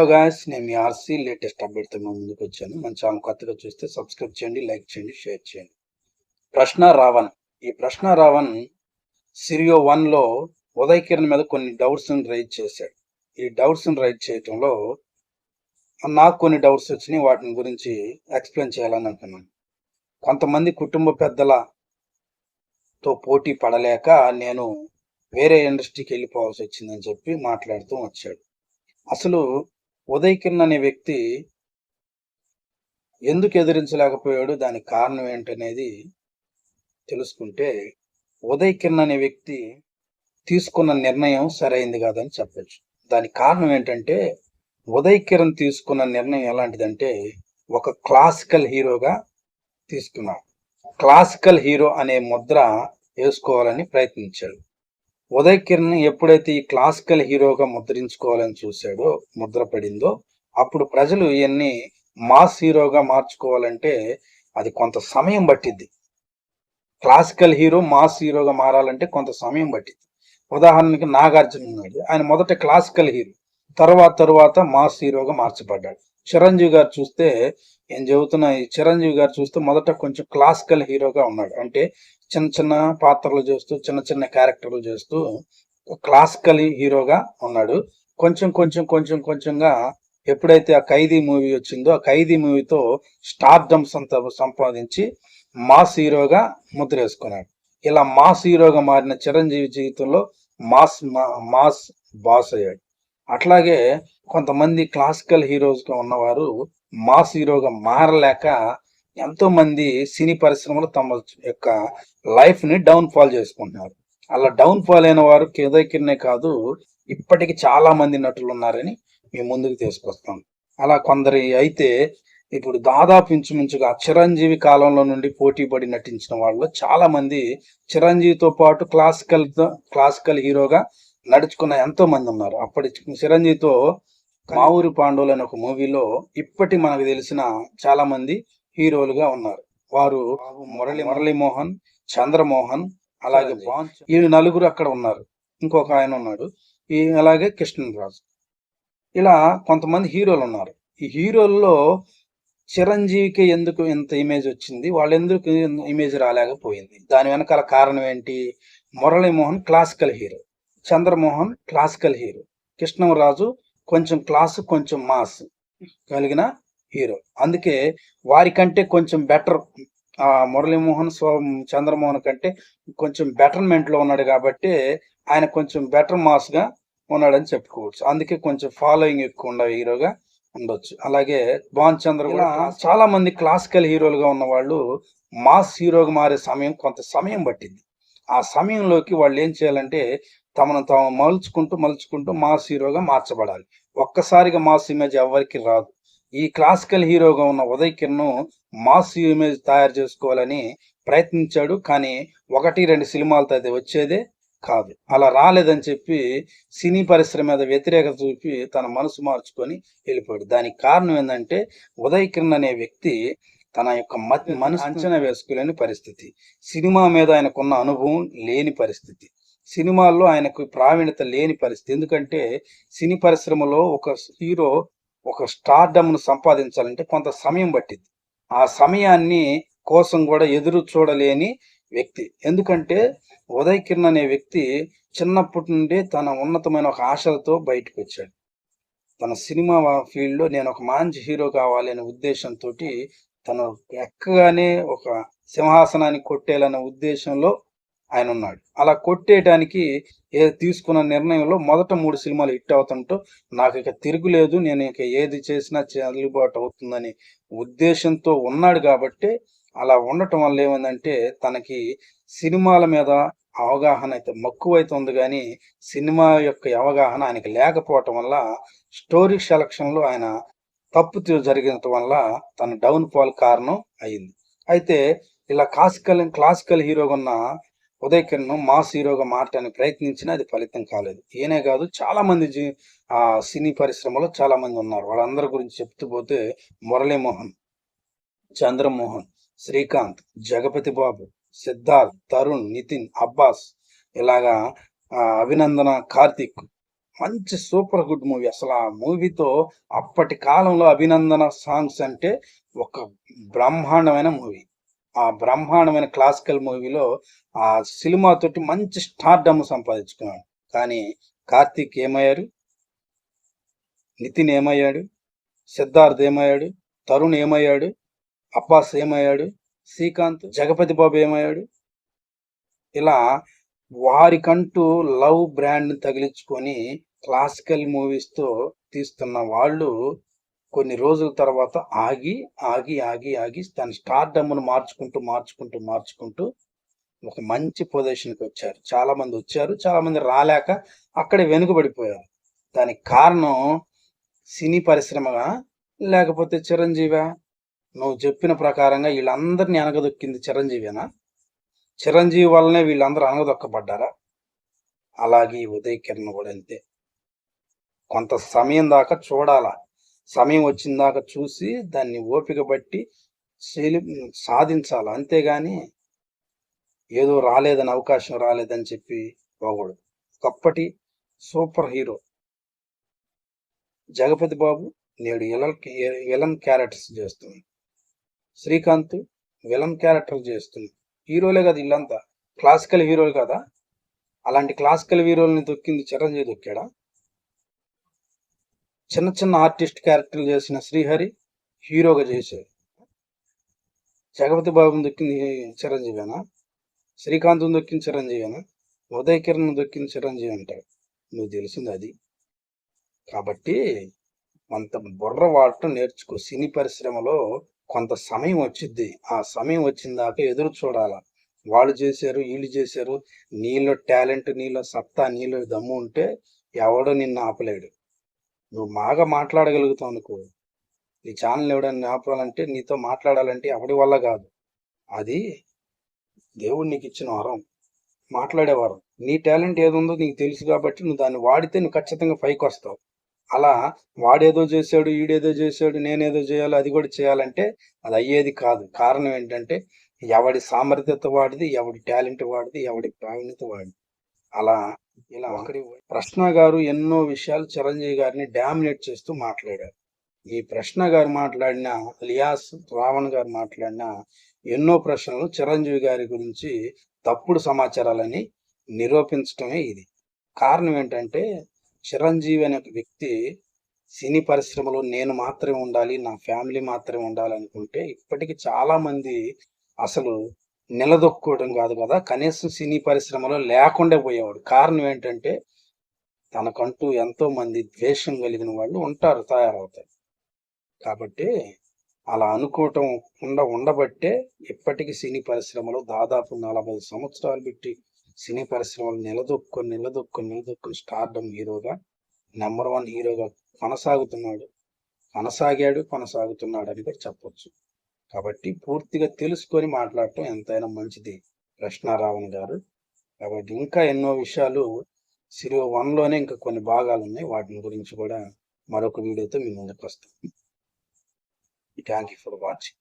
Hello guys నేను మీ RC latest అప్డేట్తో మేము ముందుకు వచ్చాను. మన ఛానల్ కొత్తగా చూస్తే సబ్స్క్రైబ్ చేయండి లైక్ చేయండి షేర్ చేయండి. ప్రశ్న రావణ్. ఈ ప్రశ్న రావణ్ సిరియో వన్లో ఉదయ్ కిరణ్ మీద కొన్ని డౌట్స్ని రైజ్ చేశాడు. ఈ డౌట్స్ని రైజ్ చేయటంలో నాకు కొన్ని డౌట్స్ వచ్చినాయి వాటిని గురించి ఎక్స్ప్లెయిన్ చేయాలని అనుకున్నాను. కొంతమంది కుటుంబ పెద్దలతో పోటీ పడలేక నేను వేరే ఇండస్ట్రీకి వెళ్ళిపోవాల్సి వచ్చిందని చెప్పి మాట్లాడుతూ వచ్చాడు. అసలు ఉదయ్ కిరణ్ అనే వ్యక్తి ఎందుకు ఎదిరించలేకపోయాడు? దానికి కారణం ఏంటనేది తెలుసుకుంటే ఉదయ్ కిరణ్ అనే వ్యక్తి తీసుకున్న నిర్ణయం సరైంది కాదని చెప్పచ్చు. దానికి కారణం ఏంటంటే ఉదయ్ కిరణ్ తీసుకున్న నిర్ణయం ఎలాంటిదంటే ఒక క్లాసికల్ హీరోగా తీసుకున్నాడు. క్లాసికల్ హీరో అనే ముద్ర వేసుకోవాలని ప్రయత్నించాడు. ఉదయ్ కిరణ్ ఎప్పుడైతే ఈ క్లాసికల్ హీరోగా ముద్రించుకోవాలని చూశాడో ముద్ర పడిందో అప్పుడు ప్రజలు ఇవన్నీ మాస్ హీరోగా మార్చుకోవాలంటే అది కొంత సమయం పట్టిద్ది. క్లాసికల్ హీరో మాస్ హీరోగా మారాలంటే కొంత సమయం పట్టింది ఉదాహరణకి నాగార్జున ఉన్నాడు. ఆయన మొదట క్లాసికల్ హీరో తర్వాత తర్వాత మాస్ హీరోగా మార్చబడ్డాడు. చిరంజీవి గారు చూస్తే ఏం చెబుతున్నా ఈ చిరంజీవి గారు చూస్తే మొదట కొంచెం క్లాసికల్ హీరోగా ఉన్నాడు. అంటే చిన్న చిన్న పాత్రలు చేస్తూ చిన్న చిన్న క్యారెక్టర్లు చేస్తూ క్లాసికల్ హీరోగా ఉన్నాడు. కొంచెం కొంచెం కొంచెం కొంచెంగా ఎప్పుడైతే ఆ ఖైదీ మూవీ వచ్చిందో ఆ ఖైదీ మూవీతో స్టార్డమ్ సంత సంపాదించి మాస్ హీరోగా ముద్ర వేసుకున్నాడు ఇలా మాస్ హీరోగా మారిన చిరంజీవి జీవితంలో మాస్ మాస్ బాస్ అయ్యాడు. అట్లాగే కొంతమంది క్లాసికల్ హీరోస్గా ఉన్నవారు మాస్ హీరోగా మారలేక ఎంతో మంది సినీ పరిశ్రమలు తమ యొక్క లైఫ్ని డౌన్ ఫాల్ చేసుకుంటున్నారు. అలా డౌన్ ఫాల్ అయిన వారు కేదకిన్నే కాదు ఇప్పటికి చాలా మంది నటులు ఉన్నారని మేము ముందుకు తీసుకొస్తాం. అలా కొందరి అయితే ఇప్పుడు దాదాపు ఇంచుమించుగా చిరంజీవి కాలంలో నుండి పోటీ పడి నటించిన వాళ్ళు చాలా మంది చిరంజీవితో పాటు క్లాసికల్ క్లాసికల్ హీరోగా నడుచుకున్న ఎంతో మంది ఉన్నారు. అప్పటి చిరంజీవితో మా ఊరి పాండవులు అనే ఒక మూవీలో ఇప్పటి మనకు తెలిసిన చాలా మంది హీరోలుగా ఉన్నారు. వారు మురళి మురళీమోహన్ చంద్రమోహన్ అలాగే ఈ నలుగురు అక్కడ ఉన్నారు. ఇంకొక ఆయన ఉన్నాడు. ఈ అలాగే కృష్ణరాజు. ఇలా కొంతమంది హీరోలు ఉన్నారు. ఈ హీరోల్లో చిరంజీవికి ఎందుకు ఇంత ఇమేజ్ వచ్చింది? వాళ్ళు ఎందుకు ఇమేజ్ రాలేకపోయింది? దాని వెనకాల కారణం ఏంటి? Murali Mohan classical hero Chandra Mohan classical hero Krishnaraju కొంచెం క్లాస్ కొంచెం మాస్ కలిగిన హీరో. అందుకే వారికంటే కొంచెం బెటర్ ఆ మురళీమోహన్ స్వ చంద్రమోహన్ కంటే కొంచెం బెటర్మెంట్లో ఉన్నాడు కాబట్టి ఆయన కొంచెం బెటర్ మాస్గా ఉన్నాడని చెప్పుకోవచ్చు. అందుకే కొంచెం ఫాలోయింగ్ ఎక్కువ ఉండే హీరోగా ఉండొచ్చు. అలాగే భాన్ చంద్ర కూడా చాలా మంది క్లాసికల్ హీరోలుగా ఉన్న వాళ్ళు మాస్ హీరోగా మారే సమయం కొంత సమయం పట్టింది. ఆ సమయంలోకి వాళ్ళు ఏం చేయాలంటే తమను తాము మలుచుకుంటూ మలుచుకుంటూ మాస్ హీరోగా మార్చబడాలి. ఒక్కసారిగా మాస్ ఇమేజ్ ఎవరికి రాదు. ఈ క్లాసికల్ హీరోగా ఉన్న ఉదయ్ కిరణ్ మాస్ ఇమేజ్ తయారు చేసుకోవాలని ప్రయత్నించాడు కానీ ఒకటి రెండు సినిమాలతో అది వచ్చేదే కాదు. అలా రాలేదని చెప్పి సినీ పరిశ్రమ మీద వ్యతిరేకత చూపి తన మనసు మార్చుకొని వెళ్ళిపోయాడు. దానికి కారణం ఏంటంటే ఉదయ్ కిరణ్ అనే వ్యక్తి తన యొక్క మనసు అంచనా వేసుకోలేని పరిస్థితి. సినిమా మీద ఆయనకున్న అనుభవం లేని పరిస్థితి. సినిమాల్లో ఆయనకు ప్రావీణ్యత లేని పరిస్థితి. ఎందుకంటే సినీ పరిశ్రమలో ఒక హీరో ఒక స్టార్డమ్ను సంపాదించాలంటే కొంత సమయం పట్టింది ఆ సమయాన్ని కోసం కూడా ఎదురు చూడలేని వ్యక్తి. ఎందుకంటే ఉదయ్ కిరణ్ అనే వ్యక్తి చిన్నప్పటి నుండి తన ఉన్నతమైన ఒక ఆశలతో బయటకు వచ్చాడు తన సినిమా ఫీల్డ్లో నేను ఒక మంచి హీరో కావాలి అనే ఉద్దేశంతో తను ఎక్కగానే ఒక సింహాసనాన్ని కొట్టేయాలనే ఉద్దేశంలో ఆయన ఉన్నాడు అలా కొట్టేయడానికి ఏ తీసుకున్న నిర్ణయంలో మొదట మూడు సినిమాలు హిట్ అవుతుంటూ నాకు ఇక తిరుగులేదు నేను ఇక ఏది చేసినా చెల్లుబాటు అవుతుందని ఉద్దేశంతో ఉన్నాడు కాబట్టి అలా ఉండటం వల్ల ఏమైందంటే తనకి సినిమాల మీద అవగాహన అయితే మక్కువ అయితే ఉంది కానీ సినిమా యొక్క అవగాహన ఆయనకి లేకపోవటం వల్ల స్టోరీ సెలక్షన్లో ఆయన తప్పు జరిగినటం వల్ల తన డౌన్ ఫాల్ కారణం అయింది. అయితే ఇలా క్లాసికల్ క్లాసికల్ హీరోగా ఉన్న ఉదయ్ కిరణ్ మాస్ హీరోగా మారటానికి ప్రయత్నించినా అది ఫలితం కాలేదు. ఈయనే కాదు చాలా మంది ఆ సినీ పరిశ్రమలో చాలా మంది ఉన్నారు. వాళ్ళందరి గురించి చెప్తూ పోతే మురళీమోహన్ చంద్రమోహన్ శ్రీకాంత్ జగపతి బాబు సిద్ధార్థ్ తరుణ్ నితిన్ అబ్బాస్ ఇలాగా అభినందన కార్తిక్. మంచి సూపర్ గుడ్ మూవీ. అసలు ఆ మూవీతో అప్పటి కాలంలో అభినందన సాంగ్స్ అంటే ఒక బ్రహ్మాండమైన మూవీ. ఆ బ్రహ్మాండమైన క్లాసికల్ మూవీలో ఆ సినిమా తోటి మంచి స్టార్డమ్ సంపాదించుకున్నాడు. కానీ కార్తీక్ ఏమయ్యాడు? నితిన్ ఏమయ్యాడు? సిద్ధార్థ్ ఏమయ్యాడు? తరుణ్ ఏమయ్యాడు? అబ్బాస్ ఏమయ్యాడు? శ్రీకాంత్? జగపతి బాబు ఏమయ్యాడు? ఇలా వారికంటూ లవ్ బ్రాండ్ని తగిలించుకొని క్లాసికల్ మూవీస్తో తీస్తున్న వాళ్ళు కొన్ని రోజుల తర్వాత ఆగి ఆగి ఆగి ఆగి తన స్టార్డమ్ను మార్చుకుంటూ మార్చుకుంటూ మార్చుకుంటూ ఒక మంచి పొజిషన్కి వచ్చారు. చాలా మంది వచ్చారు. చాలా మంది రాలేక అక్కడే వెనుకబడిపోయారు. దానికి కారణం సినీ పరిశ్రమగా లేకపోతే చిరంజీవి? నువ్వు చెప్పిన ప్రకారంగా వీళ్ళందరినీ అనగదొక్కింది చిరంజీవేనా? చిరంజీవి వల్లనే వీళ్ళందరూ అనగదొక్కబడ్డారా? అలాగే ఉదయ ఉదయ్ కిరణ్ కూడా అంతే. కొంత సమయం దాకా చూడాలా? సమయం వచ్చిందాక చూసి దాన్ని ఓపిక బట్టి శైలి సాధించాలి. అంతేగాని ఏదో రాలేదని అవకాశం రాలేదని చెప్పి పోకూడదు. ఒకప్పటి సూపర్ హీరో జగపతి బాబు నేడు విలన్ విలన్ క్యారెక్టర్స్ చేస్తుంది శ్రీకాంత్ విలన్ క్యారెక్టర్ చేస్తుంది హీరోలే కదా ఇల్లంతా క్లాసికల్ హీరోలు కదా. అలాంటి క్లాసికల్ హీరోల్ని దొక్కింది చిరంజీవి దొక్కాడా? చిన్న చిన్న ఆర్టిస్ట్ క్యారెక్టర్లు చేసిన శ్రీహరి హీరోగా చేశాడు. జగపతి బాబుని దొక్కింది చిరంజీవేనా శ్రీకాంత్ దొక్కింది చిరంజీవేనా ఉదయ్ కిరణ్ దొక్కింది చిరంజీవి అంటాడు. నువ్వు తెలిసింది అది. కాబట్టి కొంత బుర్ర వాడటం నేర్చుకో. సినీ పరిశ్రమలో కొంత సమయం వచ్చిద్ది. ఆ సమయం వచ్చిన దాకా ఎదురు చూడాల. వాళ్ళు చేశారు వీళ్ళు చేశారు. నీలో టాలెంట్ నీలో సత్తా నీలో దమ్ము ఉంటే ఎవడో నిన్ను ఆపలేడు. నువ్వు బాగా మాట్లాడగలుగుతావు అనుకో. నీ ఛానల్ ఎవడన్నా ఆపాలంటే నీతో మాట్లాడాలంటే ఎవడి వల్ల కాదు. అది దేవుడు నీకు ఇచ్చిన వరం. మాట్లాడేవారం. నీ టాలెంట్ ఏది ఉందో నీకు తెలుసు కాబట్టి నువ్వు దాన్ని వాడితే నువ్వు ఖచ్చితంగా పైకి వస్తావు. అలా వాడేదో చేశాడు ఈడేదో చేశాడు నేనేదో చేయాలి అది కూడా చేయాలంటే అది అయ్యేది కాదు. కారణం ఏంటంటే ఎవడి సామర్థ్యత వాడిది ఎవడి టాలెంట్ వాడిది ఎవడి ప్రావీణ్యత వాడిది. అలా ఇలా ఒకరి ప్రశ్న గారు ఎన్నో విషయాలు చిరంజీవి గారిని డామినేట్ చేస్తూ మాట్లాడారు. ఈ ప్రశ్న గారు మాట్లాడిన లియాస్ రావణ్ గారు మాట్లాడిన ఎన్నో ప్రశ్నలు చిరంజీవి గారి గురించి తప్పుడు సమాచారాలని నిరూపించడమే ఇది. కారణం ఏంటంటే చిరంజీవి అనే వ్యక్తి సినీ పరిశ్రమలో నేను మాత్రమే ఉండాలి నా ఫ్యామిలీ మాత్రమే ఉండాలి అనుకుంటే ఇప్పటికి చాలా మంది అసలు నిలదొక్కుకోవడం కాదు కదా. కనీసం సినీ పరిశ్రమలో లేకుండా పోయేవాడు. కారణం ఏంటంటే తనకంటూ ఎంతో మంది ద్వేషం కలిగిన వాళ్ళు ఉంటారు తయారవుతారు. కాబట్టి అలా అనుకోవటం ఉండ ఉండబట్టే ఇప్పటికీ సినీ పరిశ్రమలో దాదాపు నలభై సంవత్సరాలు పెట్టి సినీ పరిశ్రమలు నిలదొక్కుని నిలదొక్కుని నిలదొక్కుని స్టార్డమ్ హీరోగా నెంబర్ వన్ హీరోగా కొనసాగుతున్నాడు. కొనసాగాడు కొనసాగుతున్నాడు అని కూడా చెప్పొచ్చు. కాబట్టి పూర్తిగా తెలుసుకొని మాట్లాడటం ఎంతైనా మంచిది. కృష్ణారావణ్ గారు. కాబట్టి ఇంకా ఎన్నో విషయాలు సిరివ వన్లోనే ఇంకా కొన్ని భాగాలు ఉన్నాయి. వాటిని గురించి కూడా మరొక వీడియోతో మీ ముందుకు వస్తాం. Thank you for watching